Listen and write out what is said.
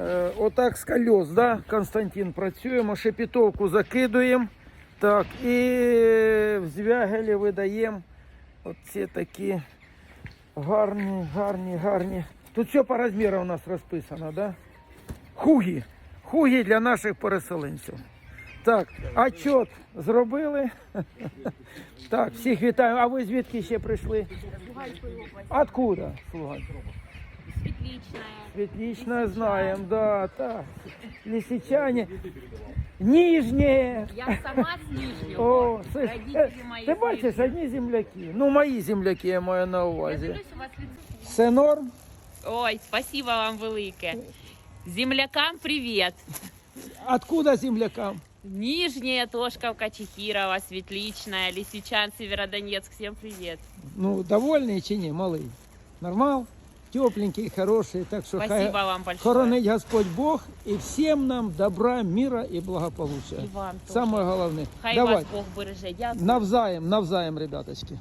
Е, отак з кольос, да? Константин працюємо, шепітовку закидуємо. Так, і в звягелі видаємо оці такі гарні, гарні, гарні. Тут все по розміру у нас розписано, да? Хугі. Хугі для наших переселенців. Так, отчет зробили. Так, всіх вітаю. А ви звідки ще прийшли? Откуда? Слугань? Светличная. Светлично знаем, да, так. Лисичане. Нижние. Я сама с Нижнего. О, слышь, Родители е, мои. ти бачиш, одні земляки. Ну, мої земляки я маю на Я увазі. дивлюсь, у вас лицо. Все норм? Ой, спасибо вам велике. Землякам привет. Откуда землякам? Нижняя Тошковка, Чехирова, Светличная, Лисичан, Северодонецк. Всем привет. Ну, довольний чи ні, малий? Нормал? Тепленький, хороший, так що Спасибо хай вам большое. хоронить Господь Бог і всім нам добра, міра і благополуччя. І вам. Саме головне. Хай Давай, вас Бог береже. Дякую. навзаєм, навзаєм, ребяточки.